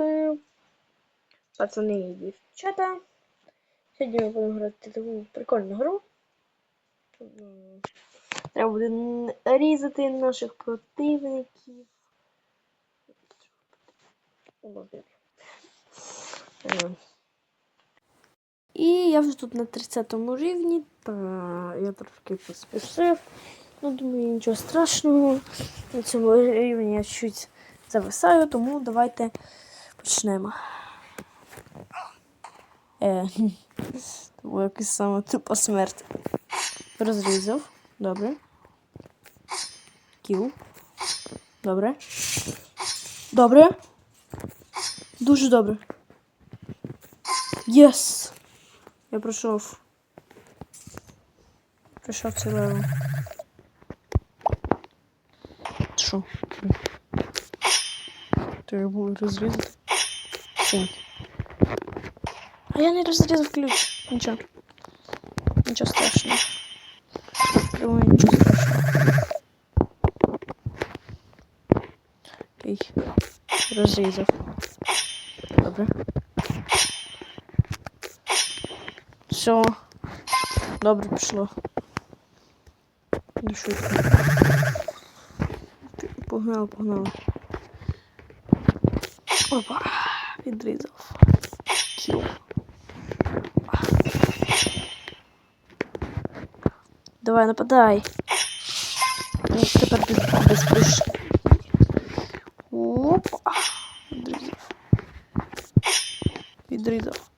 привіт, пацани і дівчата. Сьогодні ми будемо грати таку прикольну гру. Треба буде різати наших противників. І я вже тут на 30 рівні, та я трошки поспішив. Ну, думаю, нічого страшного. На цьому рівні я чуть зависаю, тому давайте почнемо. Е, це була якась сама тупа смерть. Розрізав. Добре. Кіл. Добре. Добре. Дуже добре. Єс! Я пройшов. Пройшов цей левел. Що? Треба було розрізати. А я не розрізав ключ. Нічого. Нічого страшного. Думаю, нічого страшного. Окей. Розрізав. Добре. Все. Добре пішло. Не шутка. Погнали. Опа. Відрізав. Кіл. Давай, нападай. Ну, тепер без, без пиш. Опа. Відрізав. Відрізав.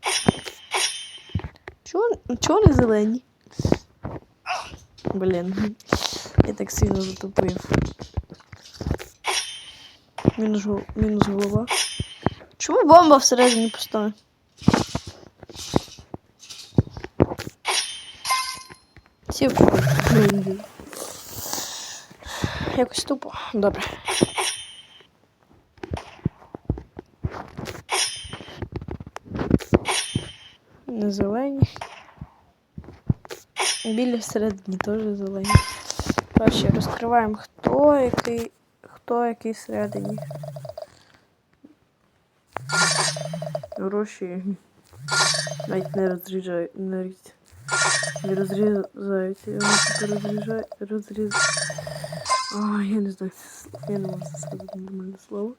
Чого, чого не зелені? Я так сильно затупив. Мінус, мінус голова. Чому бомба всередині пуста? Сів. Якось тупо. Добре. Не зелені. Білі всередині теж зелені. Коротше, розкриваємо хто який. Хто який всередині. Гроші навіть не розріжають, навіть не розрізаються. Вони розріжають, розріз... Ой, я не знаю, я не можу сказати нормальне слово.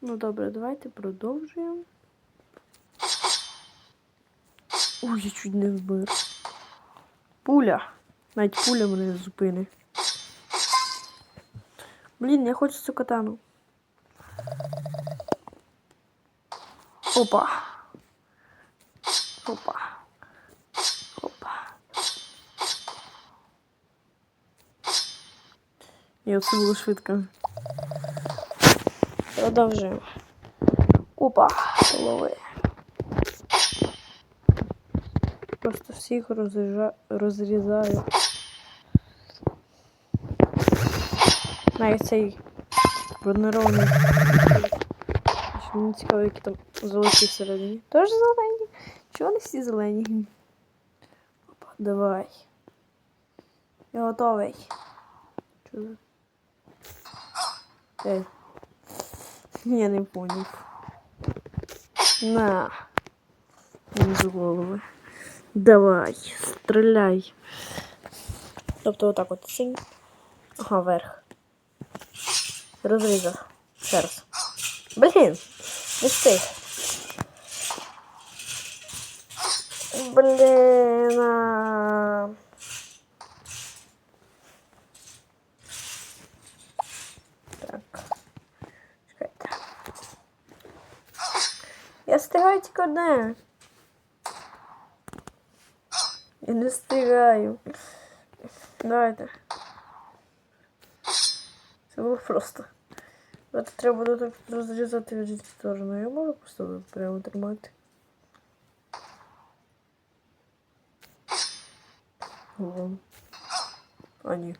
Ну добре, давайте продовжуємо. Ой, я чуть не вбив. Пуля. Навіть пуля мене не зупинить. Блін, я хочу цю катану. Опа. Опа. Опа. І оце було швидко. Продовжуємо. Опа. Голови. Просто всіх розріжа... розрізаю. Навіть цей бронирований. Мені цікаво, які там золоті всередині. Теж зелені? Чого вони всі зелені? Опа, давай. Я готовий. Чого? Ей. Я не поняв. На. З голови. Давай, стріляй. Тобто отак от синь. Ага, вверх. Розрізав. Ще раз. Блін, не встиг. Блін. Так. Чекайте. Я встигаю тільки. Я не встигаю. Давайте. Це було просто. Зараз треба буде так розрізати в різні сторони. Я можу просто прямо тримати. О. А, ні.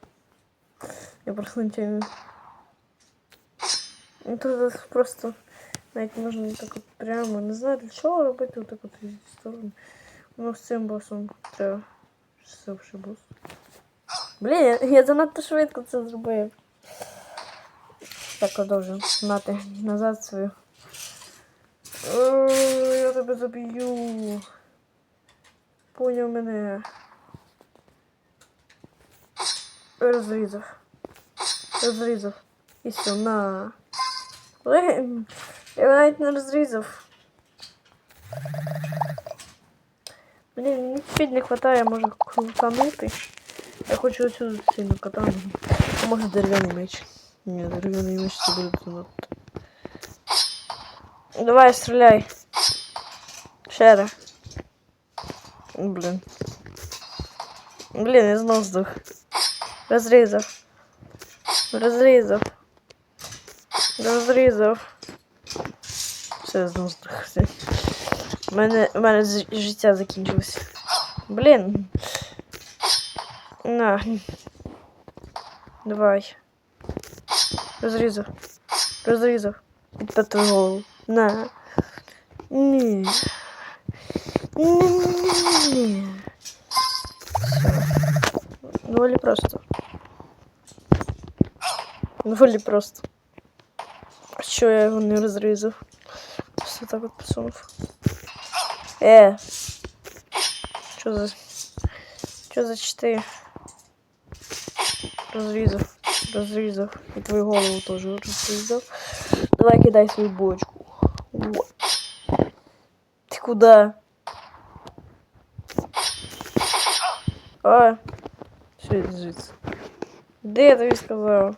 Я просто нічого. Ну тут просто навіть можна так от прямо. Не знаю для чого робити отак от в різні сторони. Ну з цим босом треба. Це вже бос. Блін, я, я занадто швидко це зробив. Так, продовжуємо. Мати назад свою Е, Я тебе заб'ю. Поняв мене. Розрізав. Розрізав. І все, на. Я навіть не розрізав. Блін, чуть не хватає, може крутанути. Я хочу оцю сильно катану. Може дерев'яний меч. Ні, дерев'яний меч це буде занадто. Давай, стріляй. Ще раз. Блін. Блін, я знов здох. Розрізав. Розрізав. Розрізав. Все, я знов здох. Все. У мене, у мене з- життя закінчилося. Блін. На. Давай. Розрізав. Розрізав. Під твою голову. На. Ні. Ні. Все. Доволі просто. Доволі просто. А що я його не розрізав? Все так от посунув. Е. Що за. Що за чти? Розрізав. Розрізав. І твою голову теж розрізав. Давай кидай свою бочку. О. Ти куди? А. Що звідси? Де я тобі сказав?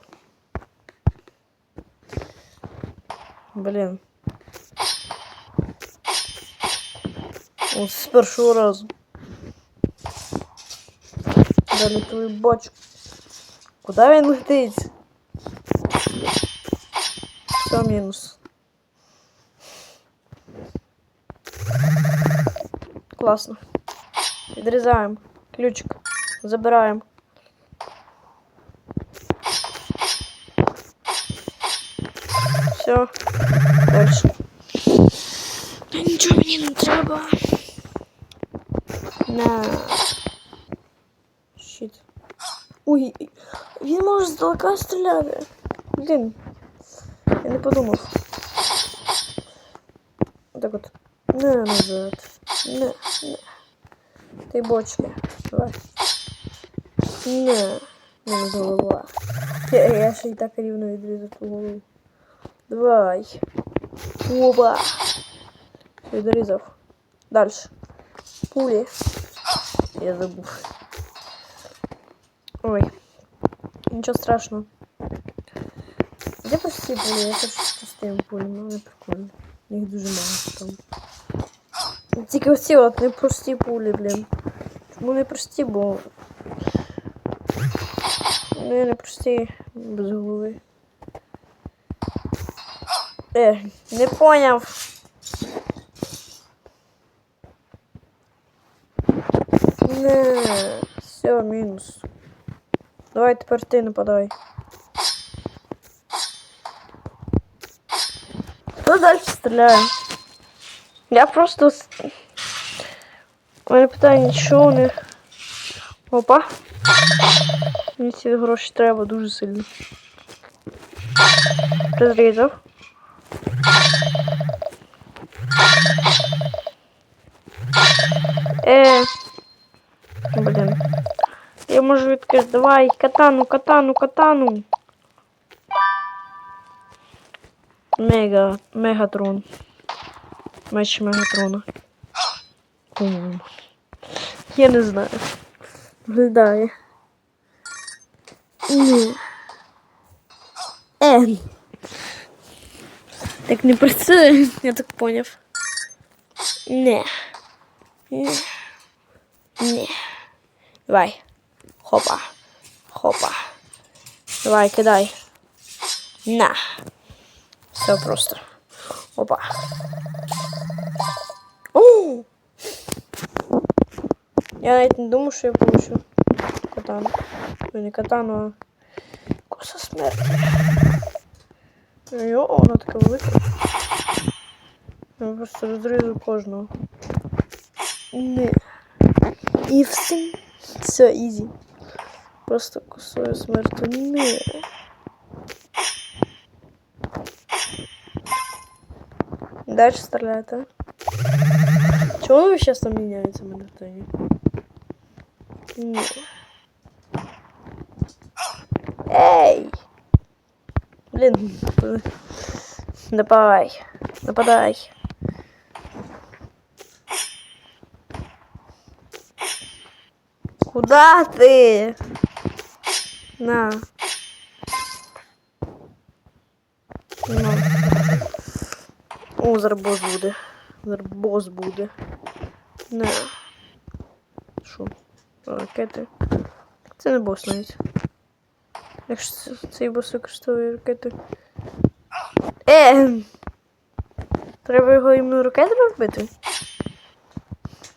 Блін. З першого разу. Далі твою бочку. Куди він летить? Все мінус. Класно. Відрізаємо. Ключик. Забираємо. Все. Дальше. Та нічого мені не треба. На. Щит. Ой, він може здалека стріляти. Блін. Я не подумав. Так от. Не назад. Не, не. Ти бочки. Давай. Не. Не голова. Я, я ще й так рівно відрізав ту голову. Давай. Оба. Все, дорізав. Дальше. Пулі. Я забув. Ой. Нічого страшного. Де прості пулі? Я хочу з простими пулями, але прикольно. Їх дуже мало там. Тільки оці от не прості пулі, блін. Чому не прості, бо. Ну, не прості без голови. Е, не поняв. Не, все, мінус. Давай тепер ти нападай. Хто далі стріляє? Я просто. У мене питання, що у них. Опа. Мені ці гроші треба дуже сильно. Розрізав. Е. Блін. Можу відкрити. Давай, катану, катану, катану. Мега, мегатрон. Меч мегатрона. По-моєму. Я не знаю. Виглядає. Ні. Е. Так не працює, я так поняв. Не. Не. Не. Давай. Хопа. Хопа. Давай, кидай. На. Все просто. Опа. О! Я навіть не думав, що я получу катану. Ну, не катану, а коса смерті. Йо, вона така велика. Я просто розрізу кожного. Не. І все. Все, ізі. Просто косою смертю. Не. Дальше стреляет, а? Чего он сейчас там меняется, питання? Ні. Эй! Блин, нападай, нападай. Куда ты? На. На. О, зараз бос буде. Зараз бос буде. На. Що? Ракети. Це не бос навіть. Якщо це- цей бос використовує ракети. Е! Треба його іменно ракетами вбити?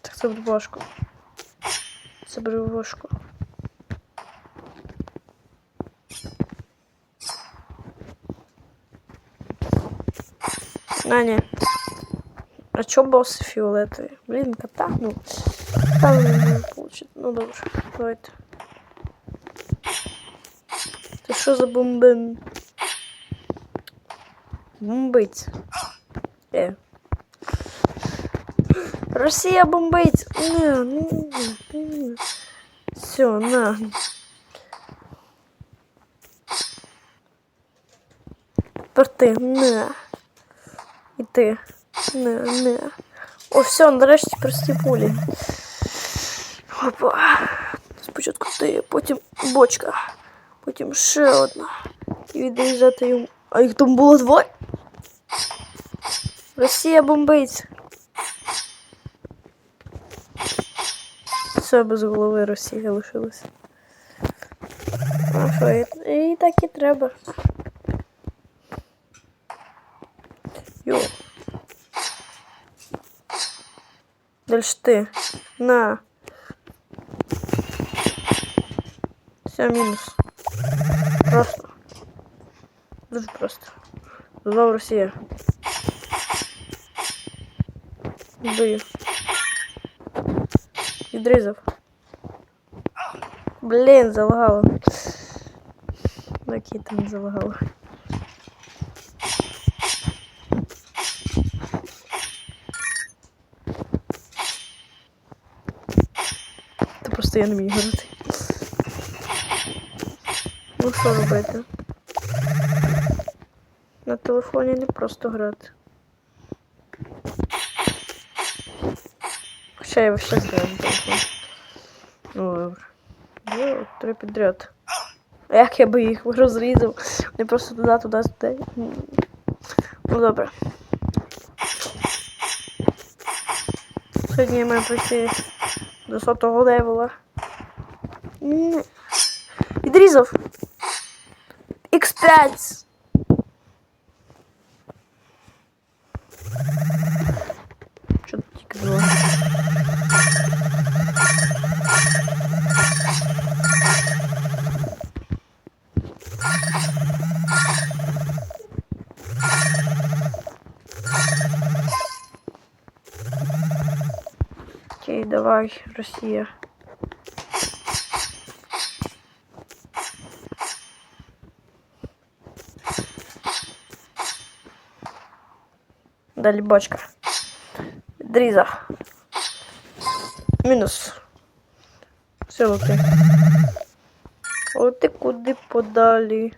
Так це буде важко. Це буде важко. А, ні. А чо босс фіолетовий? Блін, кота, ну. Там не получить. Ну добре, давайте. Це що за бомбин? Бомбить. Е. Росія бомбить! Не, ну, не. Все, на. Порти, не. Ти. Не, не. О, все, нарешті прості пулі. Опа. Спочатку ти, потім бочка, потім ще одна. І відрізати йому. А їх там було двоє? Росія бомбить. Все без голови Росія і, і так і треба. Дальше ти. На. Все, мінус. Просто. Дуже просто. Знову Росія. Вбив. Відрізав. Блін, залагало. Окей, там залагало. Я не вмію грати. Ну що робити? На телефоні не просто грати. Хоча я ще знаю на телефон. Ну добре. Ну, три підряд. Як я би їх розрізав? Не просто туди, туди, туди. Ну добре. Сьогодні я маю до сотого левела. Відрізав. X5. Що тут тільки? Окей, давай, Росія. Далі бочка. Дріза. Мінус. Все, окей. От ти куди подалі.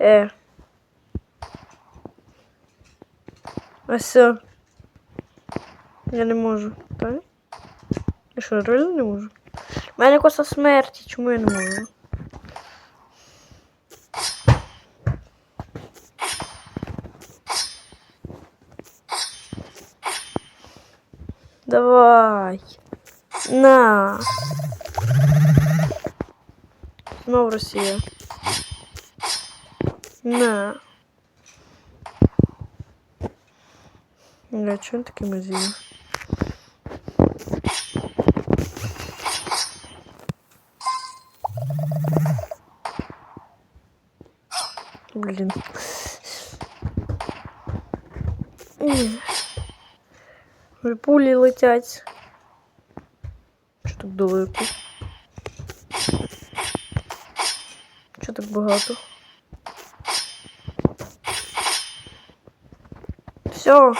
Е. А все. Я не можу, так? Я що, реально не можу? У мене коса смерті, чому я не можу? Давай. На. Знов Росія. На. Бля, чого він такий мазільний? Блін. Ні. Пулі летять. Що так далеко? Що так багато? Все.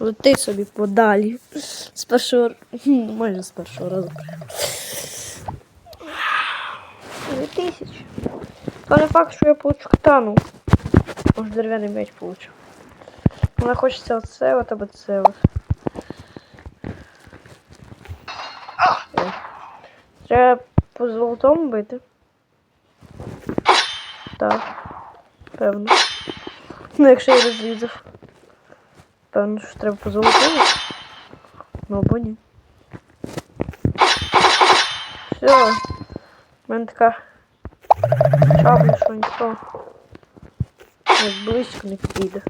Лети собі подалі. З першого майже з першого разу. Дві тисячі. Факт, що я получу катану. Може дерев'яний меч получу. Але хочеться оце от або це от. Треба по золотому бити. Так. Певно. Ну, якщо я розрізав. Певно, що треба по золотому. Ну або ні. Все. У мене така шабля, що ніхто близько не підійде.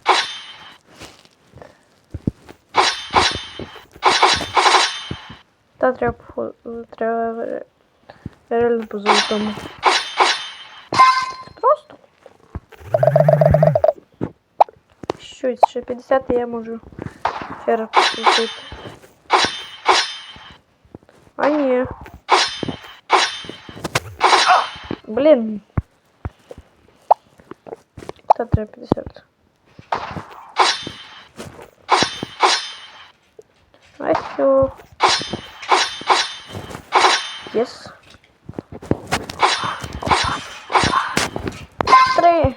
Та треба походу, треба ре- реально по золотому. Це Просто. Щось, ще 50 і я можу ще раз покрутити. А ні. Блін. Та треба 50. А все. Yes. Три.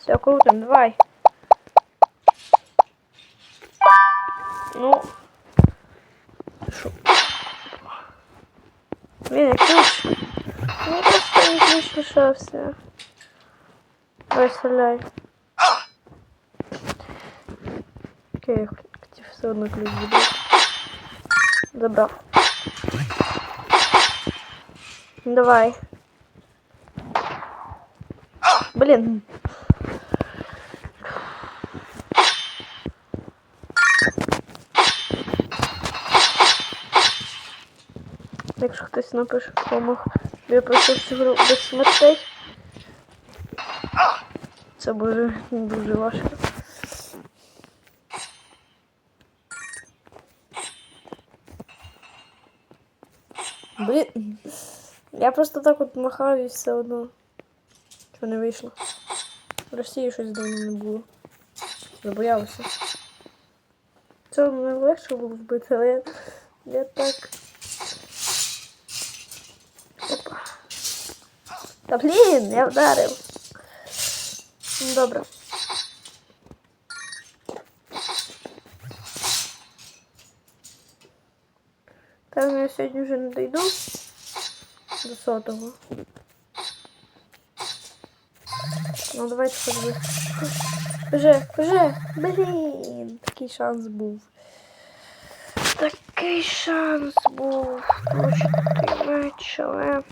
Все, крутим, давай. Ну. Шо? Блин, ключ. Мне просто не ключ лишався. Давай, стреляй. Окей, хотів все одно ключ забрати. Давай. Блин. Якщо хтось напише в комах, я пройшов цю гру без смертей. Це буде дуже важко. Блін. Я просто так от махав і все одно. Що не вийшло. В Росії щось давно не було. Забоявся. Це мене легше було вбити, але я, я так. Опа. Та блін, я вдарив. Ну, Добре. Певно, я сьогодні вже не дойду до сотого. Ну, давайте хоч. Вже, вже, блін, такий шанс був. Такий шанс був. Меч, але...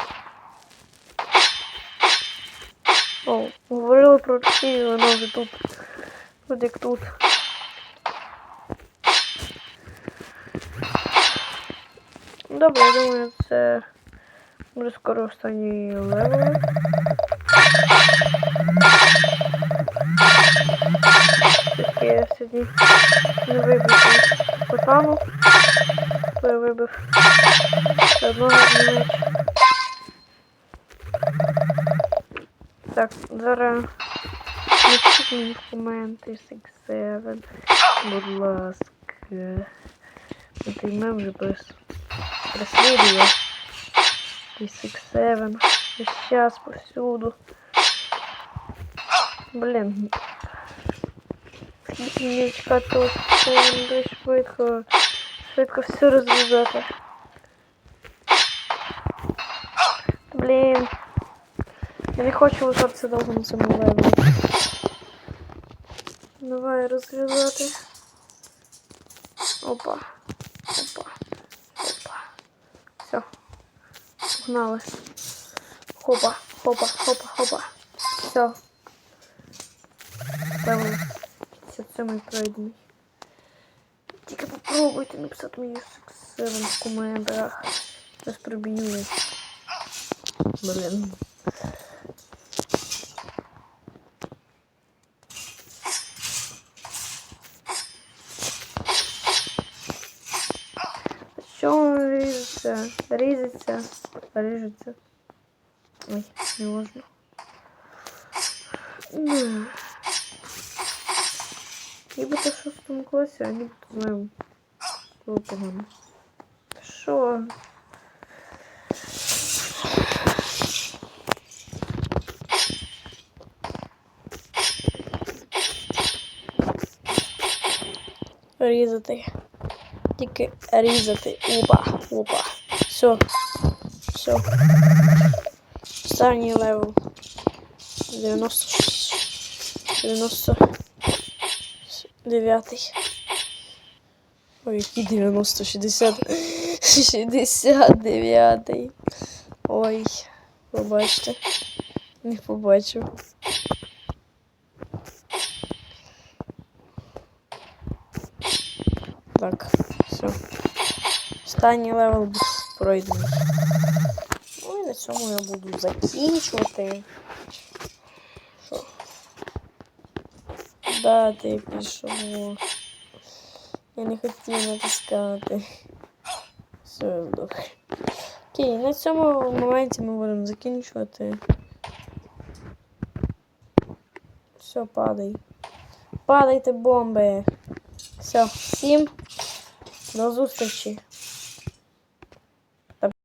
О, говорили про Росію, воно вже тут. От як тут. Добре, я думаю, це буде скоро останній левел. Таке я сьогодні не вибив потану. Я вибив. Так, зараз в коменти 6-7. Будь ласка. Отийме вже без преслідує. І 6-7. І зараз повсюду. Блін. Скільки мені чекати тут дуже швидко. Швидко все розв'язати. Блін. Я не хочу лишатися довго на цьому левелі. Давай розв'язати. Опа. Опа. Опа. Все. Погнали. Хопа, хопа, хопа, хопа. Все. Левел 57 пройдений. Тільки попробуйте написати мені 7 в коментарях. Зараз проб'ю. Блін. Ріжеться. Ой, не можна. Ну. Нібито в шостому класі, а нібито знаємо. Було погано. Що? Різати. Опа, опа. Все. Все. Останній левел. 96. 99. Ой, який 90, 60. 69. Ой, побачте. Не побачив. Так, все. Останній левел пройдений. Цьому я буду закінчувати. Що? Да, ти пішов. Я не хотів натискати. Все, я здох. Окей, на цьому моменті ми будемо закінчувати. Все, падай. Падайте бомби. Все, всім до зустрічі.